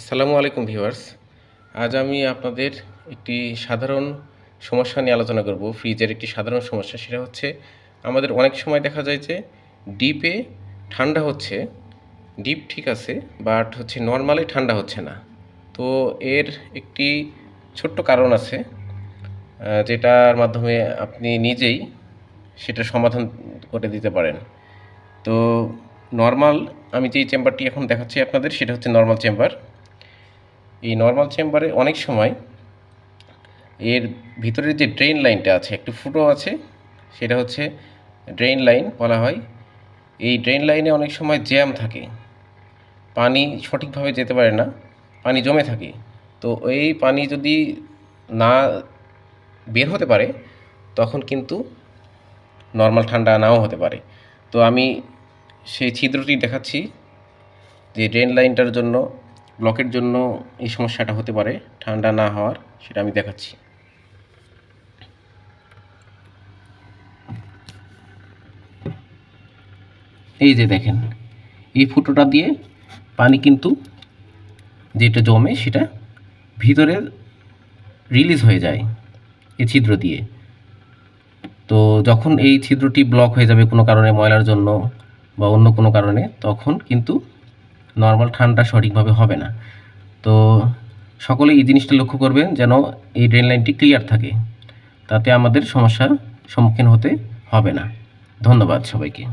আসসালামু আলাইকুম ভিউয়ার্স। আজ আমি আপনাদের একটি সাধারণ সমস্যা নিয়ে আলোচনা করব। ফ্রিজের একটি সাধারণ সমস্যা, সেটা হচ্ছে আমাদের অনেক সময় দেখা যায় যে ডিপে ঠান্ডা হচ্ছে, ডিপ ঠিক আছে, বাট হচ্ছে নর্মালি ঠান্ডা হচ্ছে না। তো এর একটি ছোট্ট কারণ আছে যেটার মাধ্যমে আপনি নিজেই সেটা সমাধান করে দিতে পারেন। তো নর্মাল আমি যেই চেম্বারটি এখন দেখাচ্ছি আপনাদের, সেটা হচ্ছে নর্মাল চেম্বার। এই নর্মাল চেম্বারে অনেক সময় এর ভিতরের যে ড্রেন লাইনটা আছে, একটু ফুটো আছে, সেটা হচ্ছে ড্রেন লাইন বলা হয়। এই ড্রেন লাইনে অনেক সময় জ্যাম থাকে। পানি সঠিকভাবে যেতে পারে না, পানি জমে থাকে। তো এই পানি যদি না বের হতে পারে, তখন কিন্তু নর্মাল ঠান্ডা নাও হতে পারে। তো আমি সেই ছিদ্রটি দেখাচ্ছি যে ড্রেন লাইনটার জন্য ব্লকের জন্য এই সমস্যাটা হতে পারে, ঠান্ডা না হওয়ার, সেটা আমি দেখাচ্ছি। এই যে দেখেন, এই ফুটোটা দিয়ে পানি কিন্তু যেটা জমে সেটা ভিতরে রিলিজ হয়ে যায় এই ছিদ্র দিয়ে। তো যখন এই ছিদ্রটি ব্লক হয়ে যাবে কোনো কারণে ময়লার জন্য বা অন্য কোনো কারণে, তখন কিন্তু নর্মাল ঠান্ডা সঠিকভাবে হবে না। তো সকলে এই জিনিসটা লক্ষ্য করবেন যেন এই ড্রেন লাইনটি ক্লিয়ার থাকে। তাতে আমাদের সমস্যার সম্মুখীন হতে হবে না। ধন্যবাদ সবাইকে।